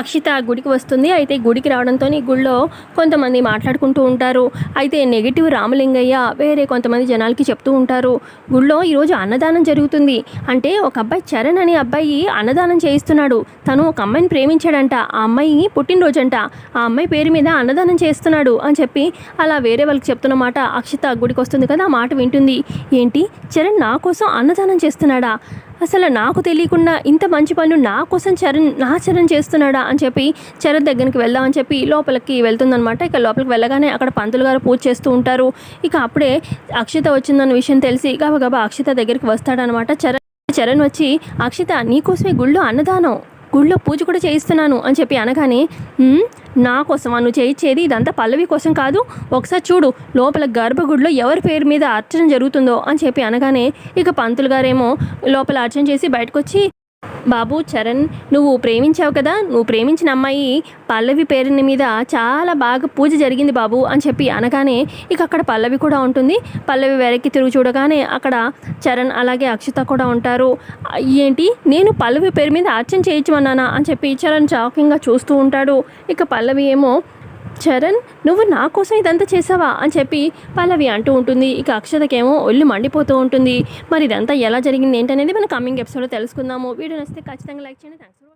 అక్షిత గుడికి వస్తుంది. అయితే గుడికి రావడంతో గుడిలో కొంతమంది మాట్లాడుకుంటూ ఉంటారు. అయితే నెగిటివ్ రామలింగయ్య వేరే కొంతమంది జనాలకి చెప్తూ ఉంటారు. గుడిలో ఈరోజు అన్నదానం జరుగుతుంది. అంటే ఒక అబ్బాయి చరణ్ అనే అబ్బాయి అన్నదానం చేయిస్తున్నాడు. తను ఒక అమ్మాయిని ప్రేమించాడంట. ఆ అమ్మాయి పుట్టినరోజంట. ఆ అమ్మాయి పేరు మీద అన్నదానం చేస్తున్నాడు అని చెప్పి అలా వేరే వాళ్ళకి చెప్తున్నమాట అక్షిత గుడికి వస్తుంది కదా ఆ మాట వింటుంది. ఏంటి? చరణ్ నా కోసం అన్నదానం చేస్తున్నాడా? అసలు నాకు తెలియకుండా ఇంత మంచి పనులు నా కోసం చరణ్ నా చరణ్ చేస్తున్నాడా అని చెప్పి చరణ్ దగ్గరికి వెళ్దామని చెప్పి లోపలికి వెళ్తుందనమాట ఇక లోపలికి వెళ్ళగానే అక్కడ పంతులు గారు పూజ చేస్తూ ఉంటారు. ఇక అప్పుడే అక్షిత వచ్చిందన్న విషయం తెలిసి గబగబా అక్షిత దగ్గరికి వస్తాడనమాట చరణ్ చరణ్ వచ్చి అక్షిత నీకోసమే గుళ్ళో అన్నదానం గుళ్ళో పూజ కూడా చేయిస్తున్నాను అని చెప్పి అనగానే నా కోసం నువ్వు చేయించేది ఇదంతా పల్లవి కోసం కాదు. ఒకసారి చూడు లోపల గర్భగుడిలో ఎవరి పేరు మీద అర్చన జరుగుతుందో? అని చెప్పి అనగానే ఇక పంతులు గారేమో లోపల అర్చన చేసి బయటకు వచ్చి బాబు చరణ్ నువ్వు ప్రేమించావు కదా? నువ్వు ప్రేమించిన అమ్మాయి పల్లవి పేరుని మీద చాలా బాగా పూజ జరిగింది బాబు అని చెప్పి అనగానే ఇక అక్కడ పల్లవి కూడా ఉంటుంది. పల్లవి వెనక్కి తిరుగు చూడగానే అక్కడ చరణ్ అలాగే అక్షిత కూడా ఉంటారు. ఏంటి? నేను పల్లవి పేరు మీద అర్చన చేయించమన్నానా అని చెప్పి చరణ్ షాకింగ్గా చూస్తూ ఉంటాడు. ఇక పల్లవి ఏమో చరణ్ నువ్వు నా కోసం ఇదంతా చేసావా? అని చెప్పి పల్లవి అంటూ ఉంటుంది. ఇక అక్షతకేమో ఒళ్ళు మండిపోతూ ఉంటుంది. మరి ఇదంతా ఎలా జరిగింది ఏంటనేది మనం కమింగ్ ఎపిసోడ్లో తెలుసుకుందాము. వీడియో నచ్చితే ఖచ్చితంగా లైక్ చేయండి. థ్యాంక్స్